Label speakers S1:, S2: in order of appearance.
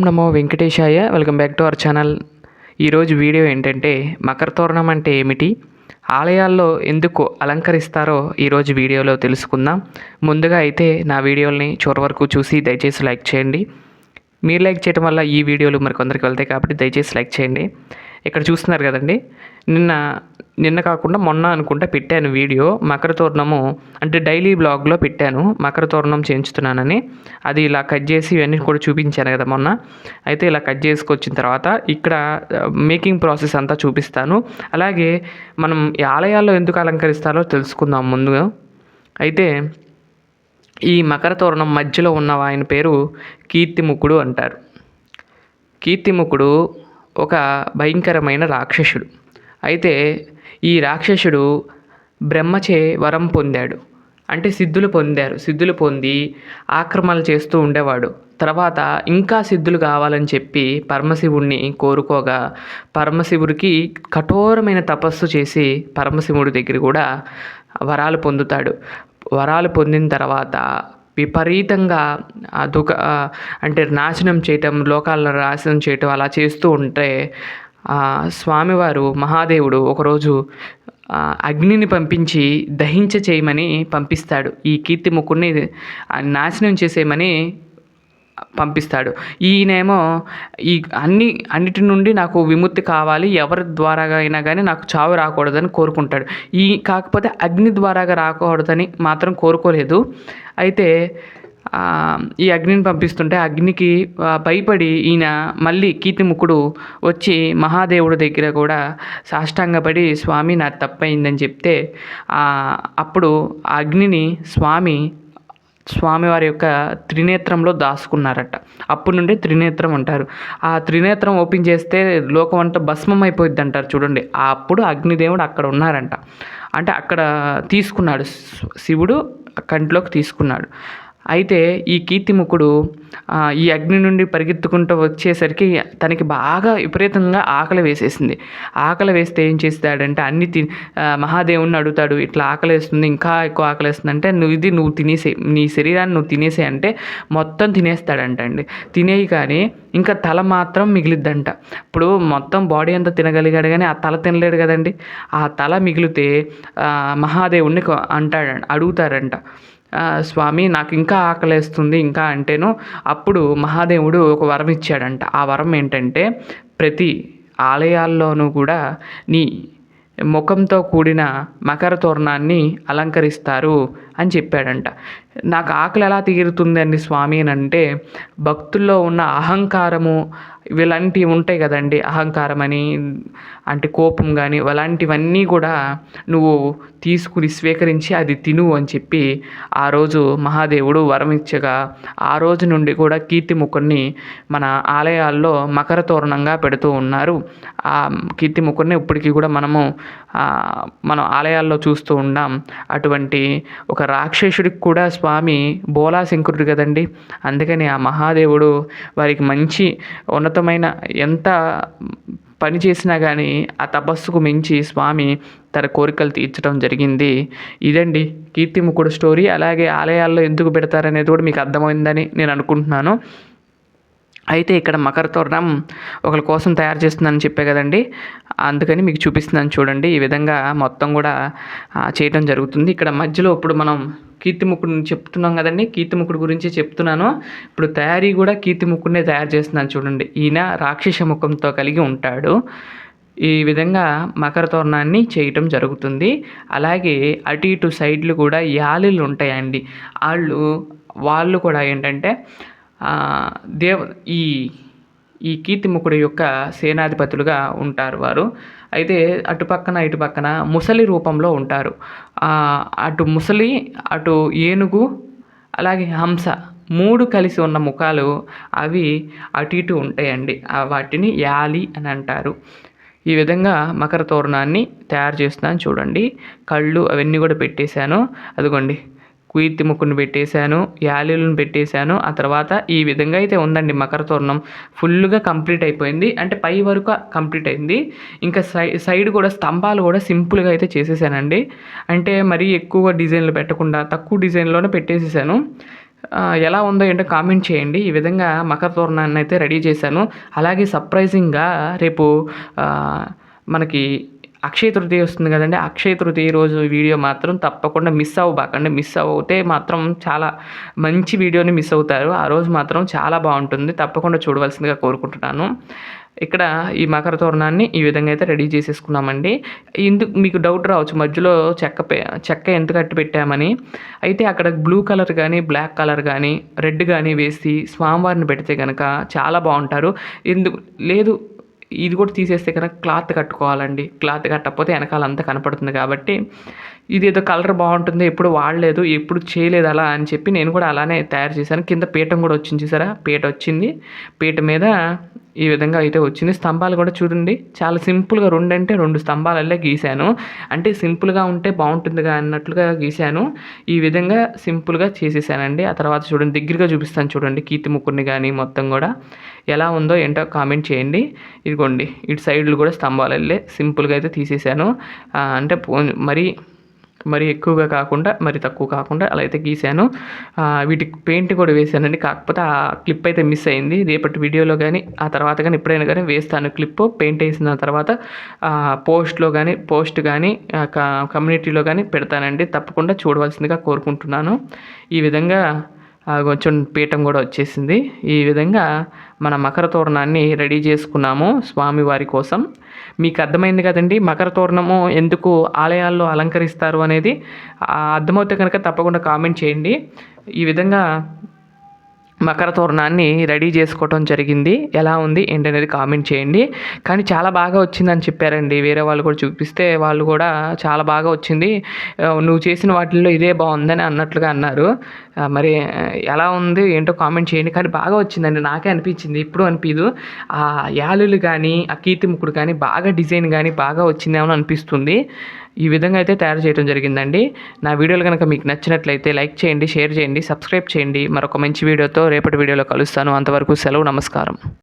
S1: ఓం నమో వెంకటేశాయ. Welcome back to our channel. ఈరోజు video ఏంటంటే మకర తోరణం అంటే ఏమిటి? ఆలయాల్లో ఎందుకు అలంకరిస్తారో ఈరోజు వీడియోలో తెలుసుకుందాం. ముందుగా అయితే నా వీడియోల్ని చివరి వరకు చూసి దయచేసి లైక్ చేయండి. మీరు లైక్ చేయడం వల్ల ఈ వీడియోలు మరికొందరికి వెళ్తాయి కాబట్టి దయచేసి లైక్ చేయండి. ఇక్కడ చూస్తున్నారు కదండి నిన్న నిన్న కాకుండా మొన్న అనుకుంటా పెట్టాను వీడియో. మకర తోరణము అంటే డైలీ బ్లాగ్లో పెట్టాను. మకర తోరణం చేయించుతున్నానని. అది ఇలా కట్ చేసి ఇవన్నీ కూడా చూపించాను కదా మొన్న. అయితే ఇలా కట్ చేసుకొచ్చిన తర్వాత ఇక్కడ మేకింగ్ ప్రాసెస్ అంతా చూపిస్తాను. అలాగే మనం ఆలయాల్లో ఎందుకు అలంకరిస్తారో తెలుసుకుందాం ముందుగా. అయితే ఈ మకర తోరణం మధ్యలో ఉన్న ఆయన పేరు కీర్తిముఖుడు అంటారు. కీర్తిముఖుడు ఒక భయంకరమైన రాక్షసుడు. అయితే ఈ రాక్షసుడు బ్రహ్మచే వరం పొందాడు. అంటే సిద్ధులు పొందారు. సిద్ధులు పొంది ఆక్రమణలు చేస్తూ ఉండేవాడు. తర్వాత ఇంకా సిద్ధులు కావాలని చెప్పి పరమశివుణ్ణి కోరుకోగా పరమశివుడికి కఠోరమైన తపస్సు చేసి పరమశివుడి దగ్గర కూడా వరాలు పొందుతాడు. వరాలు పొందిన తర్వాత విపరీతంగా దుఃఖ అంటే నాశనం చేయటం లోకాలను నాశనం చేయటం అలా చేస్తూ ఉంటే స్వామివారు మహాదేవుడు ఒకరోజు అగ్నిని పంపించి దహించ చేయమని పంపిస్తాడు. ఈ కీర్తి ముక్కుని నాశనం చేసేయమని పంపిస్తాడు. ఈయనేమో ఈ అన్ని అన్నిటి నుండి నాకు విముక్తి కావాలి ఎవరి ద్వారాగా అయినా కానీ నాకు చావు రాకూడదని కోరుకుంటాడు. ఈ కాకపోతే అగ్ని ద్వారాగా రాకూడదని మాత్రం కోరుకోలేదు. అయితే ఈ అగ్నిని పంపిస్తుంటే అగ్నికి భయపడి ఈయన మళ్ళీ కీర్తిముఖుడు వచ్చి మహాదేవుడి దగ్గర కూడా సాష్టాంగపడి స్వామి నా తప్పయిందని చెప్తే అప్పుడు ఆ అగ్నిని స్వామి స్వామివారి యొక్క త్రినేత్రంలో దాచుకున్నారట. అప్పటి నుండి త్రినేత్రం అంటారు. ఆ త్రినేత్రం ఓపెన్ చేస్తే లోకం అంతా భస్మం అయిపోయింది అంటారు చూడండి. అప్పుడు అగ్నిదేవుడు అక్కడ ఉన్నారంట. అంటే అక్కడ తీసుకున్నాడు శివుడు కంటిలోకి తీసుకున్నాడు. అయితే ఈ కీర్తిముఖుడు ఈ అగ్ని నుండి పరిగెత్తుకుంటూ వచ్చేసరికి తనకి బాగా విపరీతంగా ఆకలి వేసేసింది. ఆకలి వేస్తే ఏం చేస్తాడంటే అన్ని తి మహాదేవుని అడుగుతాడు ఇట్లా ఆకలి వేస్తుంది ఇంకా ఎక్కువ ఆకలి వేస్తుంది అంటే నువ్వు ఇది నువ్వు తినేసే నీ శరీరాన్ని నువ్వు తినేసే అంటే మొత్తం తినేస్తాడంట అండి తినేయి కానీ ఇంకా తల మాత్రం మిగిలిద్దంట. ఇప్పుడు మొత్తం బాడీ అంతా తినగలిగాడు కానీ ఆ తల తినలేడు కదండి. ఆ తల మిగిలితే మహాదేవుణ్ణి అంటాడు అడుగుతారంట. స్వామి నాకు ఇంకా ఆకలేస్తుంది ఇంకా అంటేను అప్పుడు మహాదేవుడు ఒక వరం ఇచ్చాడంట. ఆ వరం ఏంటంటే ప్రతి ఆలయాల్లోనూ కూడా నీ ముఖంతో కూడిన మకర తోరణాన్ని అలంకరిస్తారు అని చెప్పాడంట. నాకు ఆకలి ఎలా తీరుతుందండి స్వామి అని అంటే భక్తుల్లో ఉన్న అహంకారము ఇలాంటివి ఉంటాయి కదండి అహంకారం అని అంటే కోపం కానీ అలాంటివన్నీ కూడా నువ్వు తీసుకుని స్వీకరించి అది తిను అని చెప్పి ఆ రోజు మహాదేవుడు వరం ఇచ్చగా ఆ రోజు నుండి కూడా కీర్తిముఖుని మన ఆలయాల్లో మకర తోరణంగా పెడుతూ ఉన్నారు. ఆ కీర్తిముఖుని ఇప్పటికీ కూడా మనము మనం ఆలయాల్లో చూస్తూ ఉన్నాం అటువంటి ఒక రాక్షసుడికి కూడా స్వామి బోలా శంకరుడు కదండి. అందుకని ఆ మహాదేవుడు వారికి మంచి ఉన్నతమైన ఎంత పని చేసినా కానీ ఆ తపస్సుకు మించి స్వామి తన కోరికలు తీర్చడం జరిగింది. ఇదండి కీర్తిముఖుడు స్టోరీ. అలాగే ఆలయాల్లో ఎందుకు పెడతారనేది కూడా మీకు అర్థమైందని నేను అనుకుంటున్నాను. అయితే ఇక్కడ మకర తోరణం ఒకరి కోసం తయారు చేస్తుందని చెప్పే కదండి. అందుకని మీకు చూపిస్తున్నాను చూడండి. ఈ విధంగా మొత్తం కూడా చేయడం జరుగుతుంది. ఇక్కడ మధ్యలో ఇప్పుడు మనం కీర్తిముఖుడు చెప్తున్నాం కదండి. కీర్తిముఖుడు గురించి చెప్తున్నాను. ఇప్పుడు తయారీ కూడా కీర్తిముఖుడినే తయారు చేస్తున్నాను చూడండి. ఈయన రాక్షస ముఖంతో కలిగి ఉంటాడు. ఈ విధంగా మకర తోరణాన్ని చేయటం జరుగుతుంది. అలాగే అటు ఇటు సైడ్లు కూడా యాలీలు ఉంటాయండి. వాళ్ళు వాళ్ళు కూడా ఏంటంటే దేవ ఈ ఈ కీర్తిముఖుడి యొక్క సేనాధిపతులుగా ఉంటారు వారు. అయితే అటు పక్కన ఇటు పక్కన ముసలి రూపంలో ఉంటారు. అటు ముసలి అటు ఏనుగు అలాగే హంస మూడు కలిసి ఉన్న ముఖాలు అవి అటు ఇటు ఉంటాయండి. వాటిని యాలి అని అంటారు. ఈ విధంగా మకర తోరణాన్ని తయారు చేస్తున్నాను చూడండి. కళ్ళు అవన్నీ కూడా పెట్టేశాను. అదిగోండి. కుయిత్తి ముక్కును పెట్టేశాను యాలీలను పెట్టేశాను. ఆ తర్వాత ఈ విధంగా అయితే ఉందండి మకర తోరణం. ఫుల్గా కంప్లీట్ అయిపోయింది. అంటే పై వరకు కంప్లీట్ అయింది. ఇంకా సై సైడ్ కూడా స్తంభాలు కూడా సింపుల్గా అయితే చేసేసానండి. అంటే మరీ ఎక్కువ డిజైన్లు పెట్టకుండా తక్కువ డిజైన్లోనే పెట్టేసేసాను. ఎలా ఉందో ఏంటో కామెంట్ చేయండి. ఈ విధంగా మకర తోరణాన్ని అయితే రెడీ చేశాను. అలాగే సర్ప్రైజింగ్గా రేపు మనకి అక్షయ తృతీయ వస్తుంది కదండి. అక్షయ తృతీయ రోజు వీడియో మాత్రం తప్పకుండా మిస్ అవ్వబాకండి. మిస్ అవుతే మాత్రం చాలా మంచి వీడియోని మిస్ అవుతారు. ఆ రోజు మాత్రం చాలా బాగుంటుంది. తప్పకుండా చూడవలసిందిగా కోరుకుంటున్నాను. ఇక్కడ ఈ మకర తోరణాన్ని ఈ విధంగా అయితే రెడీ చేసేసుకున్నామండి. ఇందుకు మీకు డౌట్ రావచ్చు. మధ్యలో చెక్క చెక్క ఎంత కట్టి పెట్టామని. అయితే అక్కడ బ్లూ కలర్ కానీ బ్లాక్ కలర్ కానీ రెడ్ కానీ వేసి స్వామివారిని పెడితే కనుక చాలా బాగుంటారు. ఎందుకు లేదు ఇది కూడా తీసేస్తే కనుక క్లాత్ కట్టుకోవాలండి. క్లాత్ కట్టకపోతే వెనకాల అంతా కనపడుతుంది కాబట్టి ఇది ఏదో కలర్ బాగుంటుంది ఎప్పుడు వాడలేదు ఎప్పుడు చేయలేదు అలా అని చెప్పి నేను కూడా అలానే తయారు చేశాను. కింద పీఠం కూడా వచ్చింది చూసారా? పీట వచ్చింది. పీట మీద ఈ విధంగా అయితే వచ్చింది. స్తంభాలు కూడా చూడండి. చాలా సింపుల్గా రెండు అంటే రెండు స్తంభాలల్లే గీశాను. అంటే సింపుల్గా ఉంటే బాగుంటుందిగా అన్నట్లుగా గీశాను. ఈ విధంగా సింపుల్గా చేసేసానండి. ఆ తర్వాత చూడండి దగ్గరగా చూపిస్తాను చూడండి కీర్తి ముక్కుని కానీ మొత్తం కూడా ఎలా ఉందో ఏంటో కామెంట్ చేయండి. ఇదిగోండి ఇటు సైడ్లు కూడా స్తంభాలు వెళ్ళే సింపుల్గా అయితే తీసేసాను. అంటే పో- మరీ మరి ఎక్కువగా కాకుండా మరి తక్కువ కాకుండా అలా అయితే గీశాను వీటికి పెయింట్ కూడా వేశానండి కాకపోతే ఆ క్లిప్ అయితే మిస్ అయింది. రేపటి వీడియోలో కానీ ఆ తర్వాత కానీ ఎప్పుడైనా కానీ వేస్తాను క్లిప్. పెయింట్ వేసిన తర్వాత పోస్ట్లో కానీ పోస్ట్ కానీ కమ్యూనిటీలో కానీ పెడతానండి. తప్పకుండా చూడవలసిందిగా కోరుకుంటున్నాను. ఈ విధంగా కొంచెం పీఠం కూడా వచ్చేసింది. ఈ విధంగా మన మకర తోరణాన్ని రెడీ చేసుకున్నాము స్వామివారి కోసం. మీకు అర్థమైంది కదండి మకర తోరణము ఎందుకు ఆలయాల్లో అలంకరిస్తారు అనేది? అర్థమవుతే కనుక తప్పకుండా కామెంట్ చేయండి. ఈ విధంగా మకర తోరణాన్ని రెడీ చేసుకోవటం జరిగింది. ఎలా ఉంది ఏంటనేది కామెంట్ చేయండి. కానీ చాలా బాగా వచ్చిందని చెప్పారండి. వేరే వాళ్ళు కూడా చూపిస్తే వాళ్ళు కూడా చాలా బాగా వచ్చింది. నువ్వు చేసిన వాటిల్లో ఇదే బాగుందని అన్నట్లుగా అన్నారు. మరి ఎలా ఉంది ఏంటో కామెంట్ చేయండి. కానీ బాగా వచ్చిందండి. నాకే అనిపించింది. ఇప్పుడు అనిపించదు ఆ యాలులు కానీ ఆ కీర్తి ముక్కుడు కానీ బాగా డిజైన్ కానీ బాగా వచ్చిందేమో అనిపిస్తుంది. ఈ విధంగా అయితే తయారు చేయడం జరిగిందండి. నా వీడియోలు కనుక మీకు నచ్చినట్లయితే లైక్ చేయండి షేర్ చేయండి సబ్స్క్రైబ్ చేయండి. మరొక మంచి వీడియోతో రేపటి వీడియోలో కలుస్తాను. అంతవరకు సెలవు నమస్కారం.